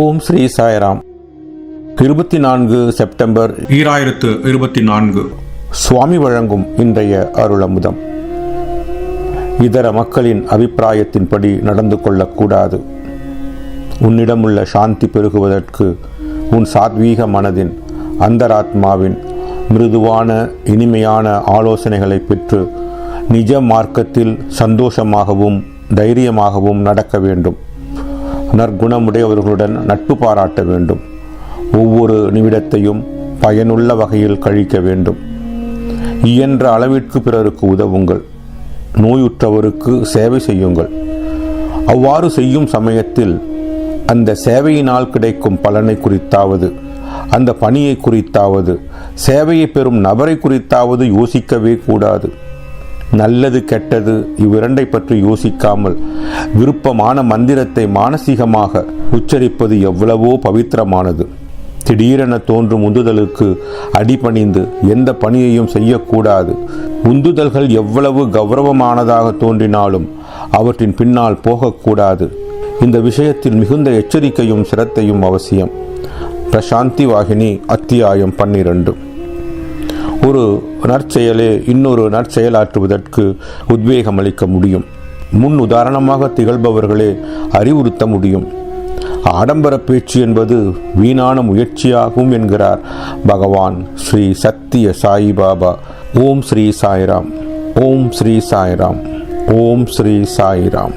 ஓம் ஸ்ரீ சாய்ராம். இருபத்தி நான்கு செப்டம்பர் ஈராயிரத்து இருபத்தி நான்கு சுவாமி வழங்கும் இன்றைய அருளமுதம். இதர மக்களின் அபிப்பிராயத்தின்படி நடந்து கொள்ளக்கூடாது. உன்னிடமுள்ள சாந்தி பெருகுவதற்கு உன் சாத்வீக மனதின் அந்தராத்மாவின் மிருதுவான இனிமையான ஆலோசனைகளை பெற்று நிஜ மார்க்கத்தில் சந்தோஷமாகவும் தைரியமாகவும் நடக்க வேண்டும். நற்குணமுடையவர்களுடன் நட்பு பாராட்ட வேண்டும். ஒவ்வொரு நிமிடத்தையும் பயனுள்ள வகையில் கழிக்க வேண்டும். இயன்ற அளவிற்கு பிறருக்கு உதவுங்கள். நோயுற்றவருக்கு சேவை செய்யுங்கள். அவ்வாறு செய்யும் சமயத்தில் அந்த சேவையினால் கிடைக்கும் பலனை குறித்தாவது அந்த பணியை குறித்தாவது சேவையை பெறும் நபரை குறித்தாவது யோசிக்கவே கூடாது. நல்லது கெட்டது இவ்விரண்டை பற்றி யோசிக்காமல் விருப்பமான மந்திரத்தை மானசீகமாக உச்சரிப்பது எவ்வளவோ பவித்திரமானது. திடீரென தோன்றும் உந்துதலுக்கு அடிபணிந்து எந்த பணியையும் செய்யக்கூடாது. உந்துதல்கள் எவ்வளவு கௌரவமானதாக தோன்றினாலும் அவற்றின் பின்னால் போகக்கூடாது. இந்த விஷயத்தில் மிகுந்த எச்சரிக்கையும் சிரத்தையும் அவசியம். பிரசாந்தி வாகினி அத்தியாயம் பன்னிரண்டு. ஒரு நற்செயலே இன்னொரு நற்செயலாற்றுவதற்கு உத்வேகம் அளிக்க முடியும். முன் உதாரணமாக திகழ்பவர்களே அறிவுறுத்த முடியும். ஆடம்பர பேச்சு என்பது வீணான முயற்சியாகும் என்கிறார் பகவான் ஸ்ரீ சத்திய சாயிபாபா ஓம் ஸ்ரீ சாய்ராம். ஓம் ஸ்ரீ சாய்ராம். ஓம் ஸ்ரீ சாய்ராம்.